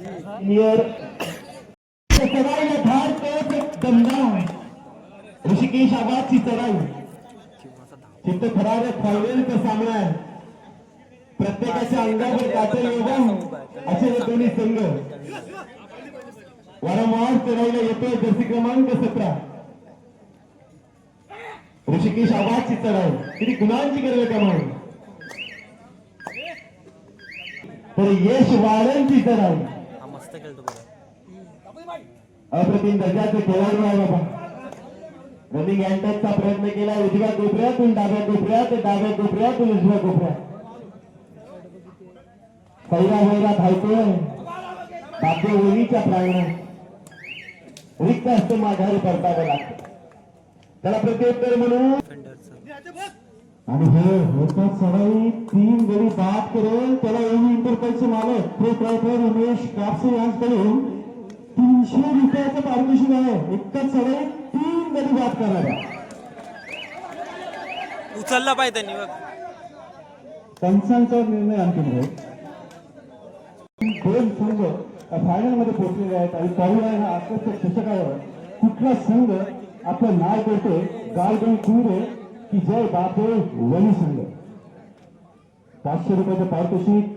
Near चढाईला धार तोच एक दमदार ऋषिकेश आवाजची चढाई चित्त थरारक फायनलचा सामना आहे. प्रत्येकाच्या अंगावर कातर योगा. असे हे दोन्ही संघ. वारंवार चढाईला येतोय जर्सी क्रमांक सतरा. ऋषिकेश आवाजची चढाई किती गुणांची गरज म्हणून तर यश वाढांची चढाई. खेळतो बघा. अप्रतिम दर्जाचे खेळाडू आहे बाबा रनिंग अँटरचा प्रयत्न केला उजव्या कोपऱ्यातून डाव्या कोपऱ्यात डाव्या कोपऱ्यातून उजव्या कोपऱ्यात. पहिला वैरा धावतोय. बाप्य ओलीच्या प्रांगणात रिक्त असते माघारी परतावं लागतं त्याला प्रत्युत्तर म्हणून आणि हे होतात सराई तीन गडी बाद करेल त्याला एवढी इंटरपलचे मालक प्रो प्रायटर उमेश कापसे यांच्याकडून तीनशे रुपयाचं पारितोषिक आहे. एकच सराई तीन गडी बाद करायला. उचलला पाहिजे त्यांनी बघ. पंचांचा निर्णय अंतिम आहे. दोन संघ फायनलमध्ये पोहोचलेले आहेत आणि पाहूया ह्या आकर्षक चषकावर. कुठला संघ आपलं नाव करतोय गालगण कुंडे की जय बापे वली संघ पाचशे रुपयाचं पारितोषिक.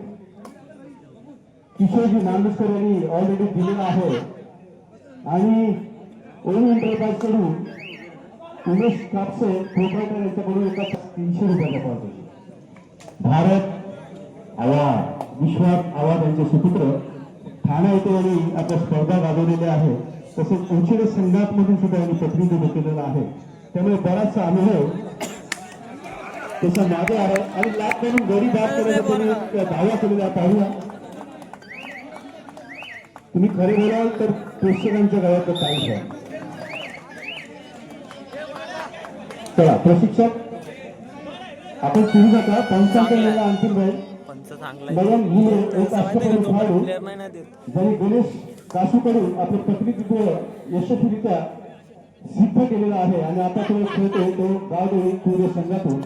किशोरजी नांदुसकर यांनी ऑलरेडी दिलेलं आहे. आणि ओम एंटरप्राइजकडून उमेश कापसे प्रोप्रायटर यांच्याकडून एका तीनशे रुपयाचा पारितोषिक. भारत आवाज विश्वास आवाज यांचे सुपुत्र. ठाणा येथे यांनी आपल्या स्पर्धा गाजवलेल्या आहे तसेच उंचीडे संघात मधून सुद्धा यांनी प्रतिनिधित्व केलेलं आहे. त्यामुळे बराचसा अनुभव त्याच्यामागे आहे. आणि लाभ म्हणून गडी बाद त्यांनी एक दावा केलेला आहे. पाहूया. तुम्ही खरे बोलाल तर प्रेक्षकांच्या गळ्यात आहे. चला प्रशिक्षक आपण सुरू जाता. पंचांकडे अंतिम वेळ एक अष्टपैलू खेळाडू. ज्यांनी गणेश कासूकडून आपले प्रतिनिधित्व यशस्वीरित्या सिद्ध केलेलं आहे. आणि आता तो खेळतो तो गावदेवी सूर्य संघातून.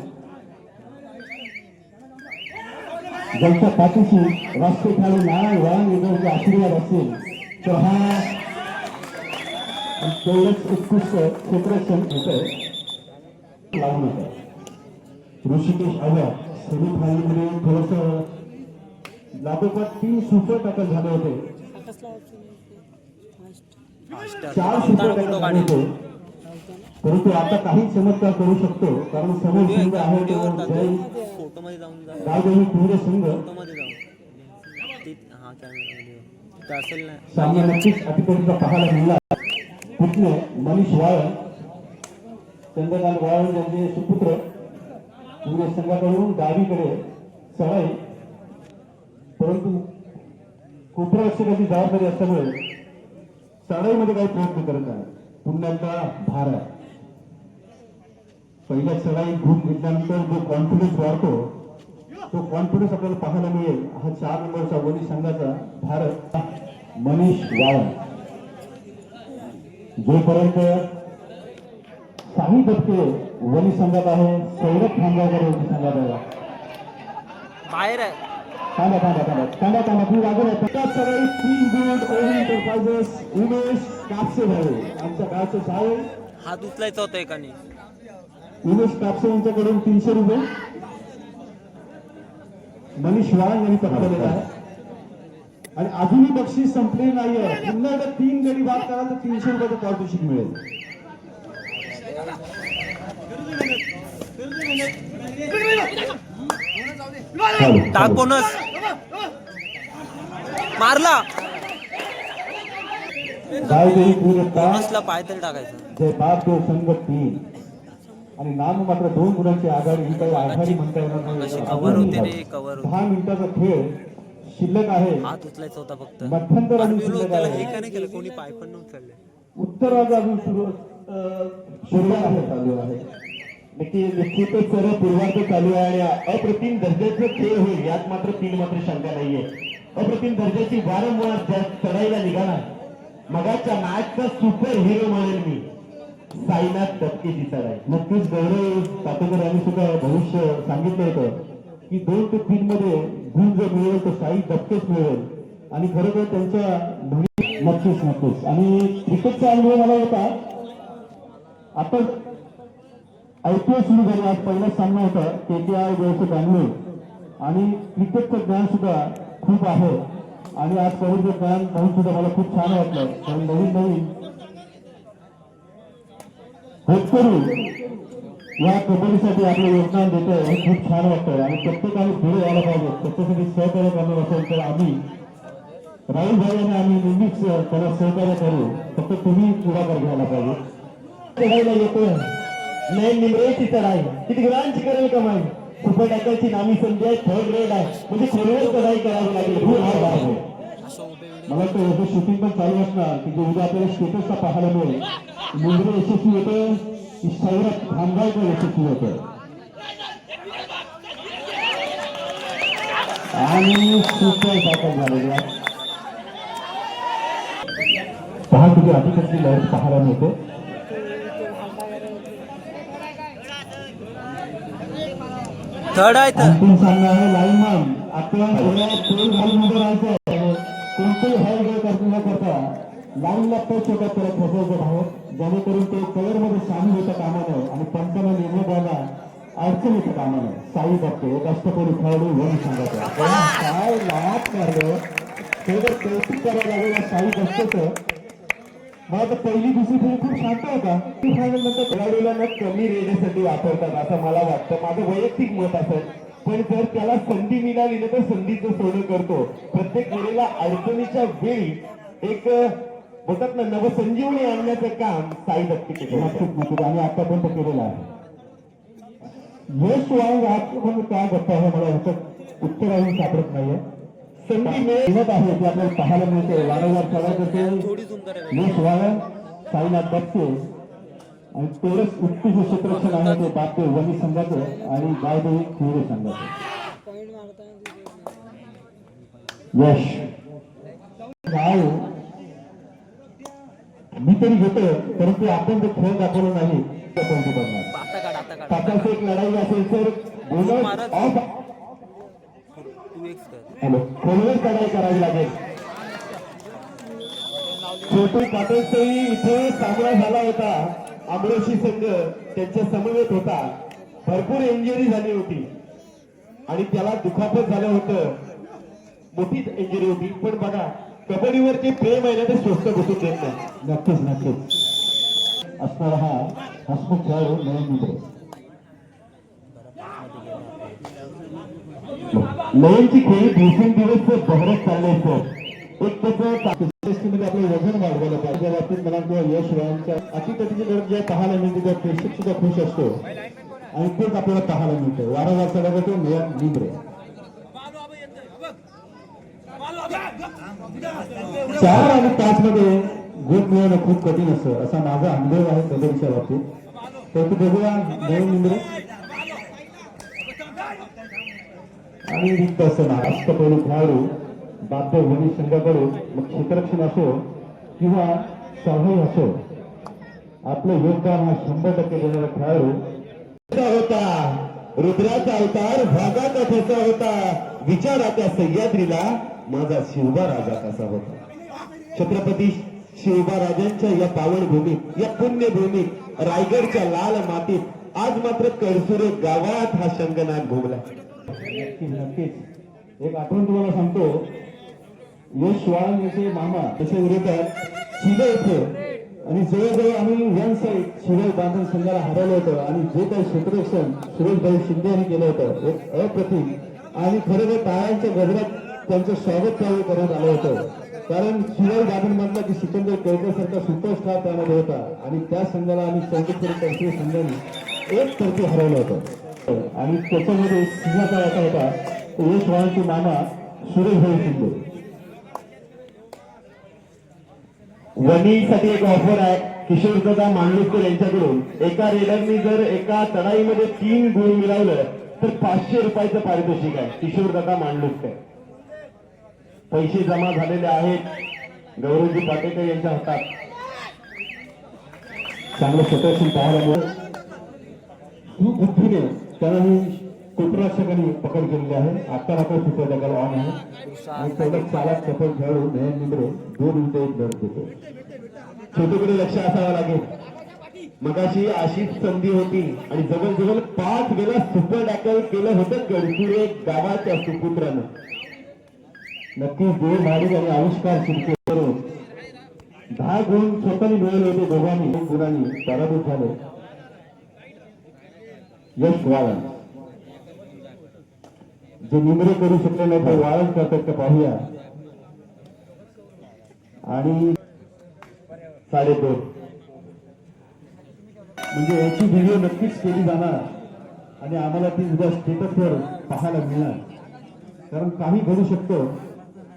ज्यांच्या पाठीशी राष्ट्रीय खेळाडू नारायण यांचे आशीर्वाद असेल तर हा तेवढंच उत्कृष्ट क्षेत्ररक्षण होतंय. लावून होतं ऋषिकेश अव्या सेमी फायनलमध्ये थोडस लागोपाठ तीन सुपर टॅकल झाले होते. चार सुपर टॅकल झाले होते. परंतु आता काही चमत्कार करू शकतो कारण समोर आहे जाऊन जा. जाऊन. ते हा कॅमेरा असेल ना. सामना नक्कीच अतिपर्यंत पाहायला मिळाला पुतणे मनीष वाळन चंद्रकांत वाळन यांचे सुपुत्र कुंभे संघाकडून डावीकडे चढाई परंतु कोपरक्षकाची जबाबदारी असल्यामुळे चढाईमध्ये काही प्रयत्न करत आहे पुन्हा भार आहे पहिल्या चढाई ग्रुप घेतल्यानंतर जो कॉन्फिडन्स वाढतो तो कॉन्फिडन्स आपल्याला पाहायला मिळेल. हा चार नंबरचा वनी संघाचा भारत मनीष वाळन जोपर्यंत साही दत्ते वनी संघात आहे सौरभ खांबाकर वनी संघात आहे. बाहेर आहे. थांबा थांबा थांबा. थांबा थांबा. तुम्ही लागून आहे प्रकाश सराई तीन good over enterprises Umesh Kapse भाऊ आमच्या गावचे साहेब हात उचलायचा होता एकाने. उमेश कापसे यांच्याकडून तीनशे रुपये. मनीष वाळ यांनी पटकवलेला आहे. आणि अजूनही बक्षीस संपलेली नाहीये. पुन्हा एकदा तीन गडी बाद कराल तर तीनशे रुपयाचं पारितोषिक मिळेल. टाक. बोनस मारला. पाय तरी टाकायचं. जय बापदेव संघ तीन आणि नाम मात्र दोन गुणांची आघाडी ही काही आघाडी. म्हणता येणार नाही. दहा मिनिटाचा खेळ शिल्लक आहे. हात उचलायचा होता फक्त. मध्यंतर शिल्लक आहे. कोणी पाय पण नाही उचलले उत्तरार्ध अजून सुरू सुरुवात आहे चालू आहे. नक्की निश्चितच सर्व पूर्वार्ध चालू आहे आणि अप्रतिम दर्जाचे खेळ होईल. यात मात्र तीन मात्र शंका नाहीये. अप्रतिम दर्जाची वारंवार चढाईला निघाला. मगाच्या मॅचचा सुपर हिरो म्हणेल मी. साईनाथ दिसत आहे नक्कीच गौरव तापेकर यांनी सुद्धा भविष्य सांगितलं होतं की दोन ते तीन मध्ये गुण जर मिळेल तर साई दत्तेच मिळेल. आणि खरोखर त्यांच्या नक्कीच नक्कीच. आणि क्रिकेटचा अनुभव मला होता आपण आय पी एल सुरू झाला. आज पहिला सामना होता के के आय वर्ष बँगलोर आणि क्रिकेटचं ज्ञान सुद्धा खूप आहे. आणि आज कबड्डीचं ज्ञान पाहून सुद्धा मला खूप छान वाटलं. कारण नवीन नवीन होतकरू या कबड्डीसाठी आपलं योगदान देतोय. हे खूप छान वाटतंय. आणि प्रत्येकाने पुढे यायला पाहिजे. त्याच्यासाठी सहकार्य करणार असेल तर आम्ही राहुल भाई आणि आम्ही नेहमीच त्याला सहकार्य करू. फक्त तुम्ही पुढाकार घ्यायला पाहिजे. चढायला येतोय नयन निमरेची चढाई किती ग्रांची करेल कमाई? सुपर टॅकलची नामी संधी आहे. थर्ड ग्रेड आहे. म्हणजे खोलवर चढाई करावी लागेल खूप hard आहे. असं उभे व्हिडिओ मला वाटतं याचं शूटिंग पण चालू असणार की जे उद्या आपल्याला स्टेटसला पाहायला मिळेल मुंबई यशस्वी होतं की सौरभ खामगावकर यशस्वी होतं आणि सुपर टॅकल झालेली आहे पहा तुझी अतिशय लहर पाहायला मिळते थर्ड आहे तर अंतिम सामना आहे लाईनमन आपल्या थोड्या तेल घालून उभं राहायचं आहे. कोणतेही हॅल गोल करता न करता लाईनला टच होतात त्याला खेचायचं बाहेर जेणेकरून ते कलरमध्ये सामील होता कामा नये आणि पंचांना निर्णय द्यायला अडचण येतं कामा नये साई बघतो अष्टपैलू खेळाडू वरून सांगायचं काय लाट काढलं ते जर कौतुक करायला लागेल या साई बघतोच मला तर पहिली दुसरी फेरी खूप शांत होता. ती फायनल नंतर खेळाडूला ना कमी रेडसाठी वापरतात असं मला वाटतं. माझं वैयक्तिक मत असेल पण जर त्याला संधी मिळाली ना तर संधीचं सोनं करतो. प्रत्येक वेळेला अडचणीच्या वेळी एक बोलतात ना नवसंजीवनी आणण्याचं काम साई दत्त आणि आतापर्यंत केलेलं आहे. यश पण काय गप्पा आहे मला ह्याचं उत्तर अजून सापडत नाहीये. संधी मिळत आहे ती आपल्याला पाहायला मिळते वारंवार चालत असेल. यश वाळन साईनाथ बत्ते आणि तेरच उत्कृष्ट क्षेत्ररक्षण आहे ते बापते वनी संघाचं आणि गायदेवी खेळे संघाचं यश. हो? मी तरी घेतो परंतु आपण जर खेळ दाखवलं नाही कोणते तासाची एक लढाई असेल तर. ऑफ हॅलो. खोलवर चढाई करावी लागेल. छोटू पाटीलचाही इथे सामना झाला होता. आमरोशी संघ त्यांच्या समवेत होता. भरपूर इंजुरी झाली होती. आणि त्याला दुखापत झालं होतं. मोठीच इंजुरी होती. पण बघा कबड्डीवर जे प्रेम आहे ना ते स्वस्त बसून देत नाही. नक्कीच नक्कीच. असणारा हा हसमुख खेळाडू नयन मित्र लयनची खेळी दिवसेंदिवस बहरत चालले सर. एक त्याचं आपलं वजन वाढवलं पाहिजे. बाबतीत मला किंवा यश व्यायामच्या अतितटीची गरज ज्या पाहायला मिळते त्या प्रेक्षक सुद्धा खुश असतो. आणि तेच आपल्याला पाहायला मिळतं. वारंवार चढा जातो नयन निमरे चार आणि पाच मध्ये गुण मिळवणं खूप कठीण असतं. असा माझा अनुभव आहे कबड्डीच्या बाबतीत. तर तू बघूया नवीन निमरे आणि रिक्त असं अष्टपैलू खेळाडू बाध्य संघाकडून मग क्षेत्ररक्षण असो किंवा सहाय्य असो आपलं योगदान हा शंभर टक्के देणारा खेळाडू होता रुद्राचा अवतार भागाचा कसा होता. विचाराच्या सह्याद्रीला माझा शिवबा राजा कसा होता? छत्रपती शिवबा राजांच्या या पावनभूमीत या पुण्यभूमीत रायगडच्या लाल मातीत आज मात्र कडसुरे गावात हा शंगनाथ घुमला. नक्कीच नक्कीच. एक आठवण तुम्हाला सांगतो. यश वाळन मामा तसे विरोधात शिले येथे आणि जवळजवळ आम्ही वन साईड शिवाय बांधून संघाला हरवलं होतं आणि जे काही क्षेत्ररक्षण सुरेशभाई शिंदे यांनी केलं होतं एक अप्रतिम आणि खरं तर टाळ्यांच्या गजरात त्यांचं स्वागत त्यावेळी करण्यात आलं होतं. कारण शिवाय बांधून मधला की सिकंदर केळकर सारखा सुपरस्टार त्यामध्ये होता आणि त्या संघाला आम्ही चौकशी तर्फे संघाने एक तर्फे हरवलं होतं. आणि त्याच्यामध्ये सिंहाचा वाटा होता यश वाळांचे मामा सुरेशभाई शिंदे. वणीसाठी एक ऑफर आहे. किशोर दादा मांडुरकर यांच्याकडून. एका रेडरनी जर एका चढाईमध्ये तीन गुण मिळवलं तर पाचशे रुपयाचं पारितोषिक आहे. किशोर दादा मांडुरकर पैसे जमा झालेले आहेत. गौरवजी पाटेकर यांच्या हातात. चांगलं क्षेत्ररक्षण पाहायला मिळेल. तू बुद्धीने त्याला ही क्षेत्ररक्षकांनी पकड केलेली आहे. आता राखा सुपर टॅकल ऑन आहे. आणि तेवढं चालक सफल खेळून नयन निंबरे दोन मिनिटं एक धड देतो. छोटूकडे लक्ष असावं लागेल. मगाशी अशीच संधी होती आणि जवळजवळ पाच वेळा सुपर टॅकल केलं होतं गडचिरे गावाच्या सुपुत्रानं. नक्कीच देव माडिक आणि आविष्कार सुरू करून दहा गुण स्वतःने मिळवले होते दोघांनी. एक गुणांनी पराभूत झाले. यश वाळन जे निमरे करू शकले नाही ते वाळन करतात का पाहूया. आणि साडेदोन. म्हणजे याची व्हिडिओ नक्कीच केली जाणार. आणि आम्हाला ती उद्या स्टेटसवर पाहायला मिळणार. कारण काही घडू शकतो.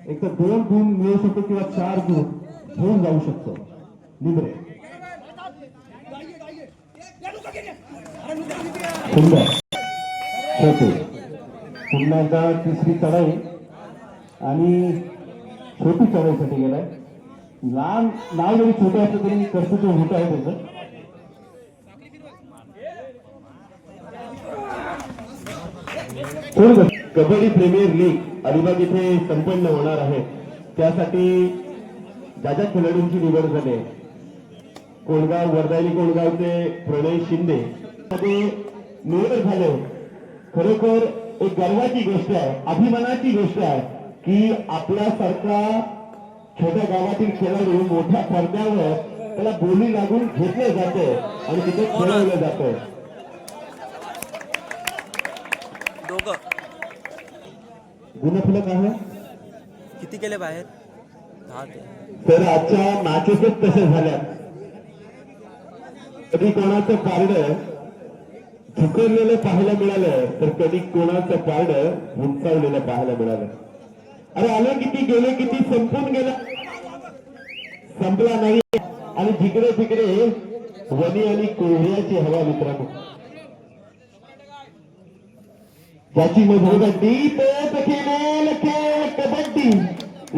एक तर दोन गुण मिळू शकतो किंवा चार गुण घेऊन जाऊ शकतो. निमरे. सुंदर पुन्हा एकदा तिसरी चढाई आणि छोटी चढाईसाठी गेलाय. लहान नाव जरी छोटं असलं तरी कर्तृत्व मोठं आहे त्याचं. कबड्डी प्रीमियर लीग अलिबाग इथे संपन्न होणार आहे. त्यासाठी ज्या ज्या खेळाडूंची निवड झाली आहे, कोळगाव वर्धाली कोळगावचे प्रणय शिंदे मध्ये निवड झाले खरोखर एक गर्वाची गोष्ट आहे अभिमानाची गोष्ट आहे की आपल्यासारखा छोट्या गावातील खेळाडू मोठ्या पडद्यावर त्याला बोली लागून घेतलं जातं आणि तिथे खेळवलं जातं. गुणफलक आहे? किती केले बाहेर? तर आजच्या मॅचेसच तसे झाल्या कधी कोणाचं पारड झुकवलेलं पाहायला मिळालं तर कधी कोणाचं पारड उंचावलेलं पाहायला मिळालं. अरे आलं किती गेले किती संपून गेला. संपला नाही. आणि जिकडे तिकडे वनी आणि कोहऱ्याची हवा मित्रांनो. त्याची मजबूती तोच खेळेल खेळ कबड्डी.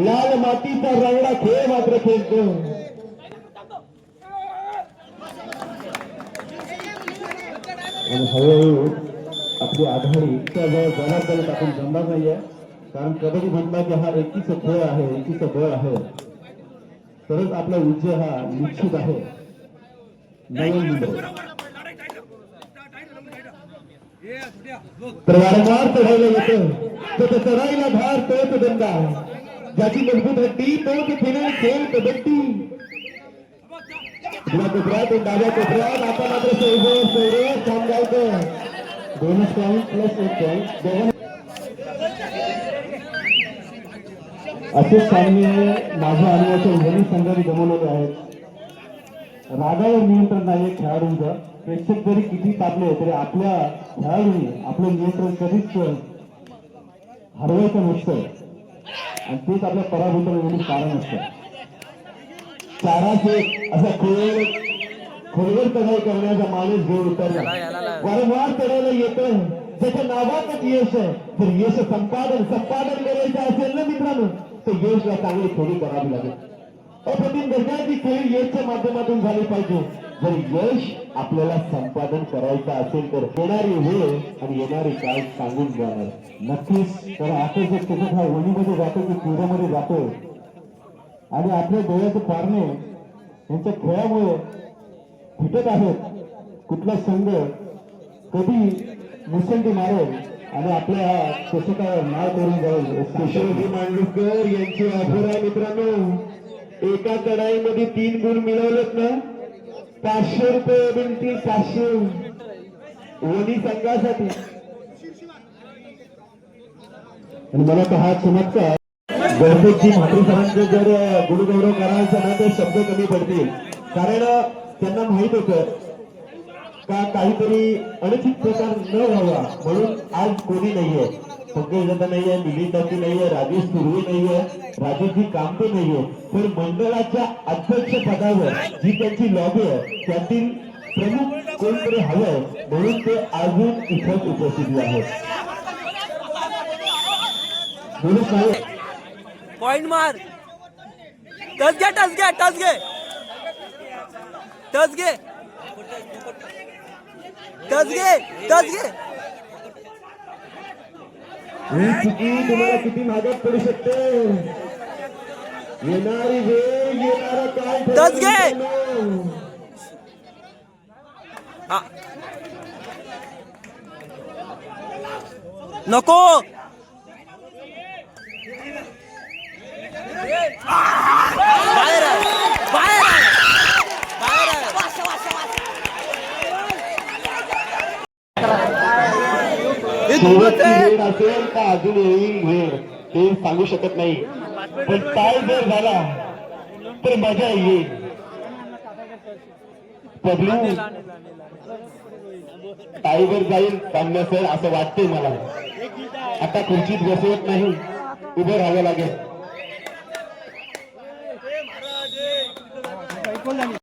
लाल मातीचा रंगडा खेळ मात्र खेळतो. आणि हळूहळू आपली आघाडी जवळ जबाबदारी टाकून जमणार नाहीये. कारण कबड्डी म्हटला की हा एकीचा खेळ आहे एकीचा बळ आहे. तरच आपला विजय हा निश्चित आहे. तर वारंवार चढायला येतं तर त्या चढाईला भार तोच दंडा ज्याची मजबूत हड्डी तोच खेळ खेळ कबड्डी. तुला कोपऱ्यात एक डाव्या कोपऱ्यात आता मात्र पॉईंट प्लस एक पॉईंट असे सामने माझ्या अनुभवाच्या उजनी संघाने गमवलेले आहेत. रागावर नियंत्रण नाही खेळाडूंचं. प्रेक्षक जरी किती तापले तरी आपल्या खेळाडूंनी आपलं नियंत्रण कधीच हरवायचं नसतं. आणि तेच आपल्या पराभूत कारण असतं. चाराशे असा खोल खोलवर चढाई करण्याचा माणूस घेऊन उतरला. वारंवार चढायला येतं त्याच्या नावातच यश आहे. तर यश संपादन संपादन करायचं असेल ना मित्रांनो तर यशला चांगली खोडी करावी लागेल. अप्रतिम दर्जाची खेळी यशच्या माध्यमातून झाली पाहिजे. जर यश आपल्याला संपादन करायचं असेल तर येणारी वेळ आणि येणारी काळ सांगून जाणार. नक्कीच. तर आता जे त्याच्यात हा वणीमध्ये जातो की क्रीडेमध्ये जातो आणि आपल्या डोळ्याचं पारणे यांच्या खेळामुळे फुटत आहेत. कुठला संघ कधी मुसंडी मारेल आणि आपल्या चषकावर नाव करून जाईल केशवजी मांडुरकर यांची ऑफर आहे मित्रांनो. एका चढाईमध्ये तीन गुण मिळवलेत ना? पाचशे रुपये बिनती पाचशे वनी संघासाठी. आणि मला तर हा चमत्कार गणपतजी म्हात्रे जर गुरुगौरव करायचा ना तर शब्द कमी पडतील. कारण त्यांना माहीत होतं का काहीतरी अनुचित प्रकार न व्हावा म्हणून आज कोणी नाहीये. पंकज दत्ता नाहीये निलीन दाती नाहीये राजेश सुर्वे नाहीये राजेशजी कामते नाहीये. तर मंडळाच्या अध्यक्ष पदावर जी त्यांची लॉबी आहे त्यातील प्रमुख कोणतरी हवंय म्हणून ते अजून इथं उपस्थित आहेत. म्हणून नाही पॉइंट मार। टच घे टच घे टच घे टच घे टच घे टच घे ही। चुकी तुम्हाला किती महागात पडू शकते येणारी वेळ येणारा काय टच घे. नको। बाहेर बाहेर असेल का अजून येईल वेळ ते सांगू शकत नाही पण काय जर झाला तर मजा येईल पब्लू टाईवर जाईल सामन्या सर असं वाटतंय मला आता खुर्चीत बसवत नाही उभं राहावं लागेल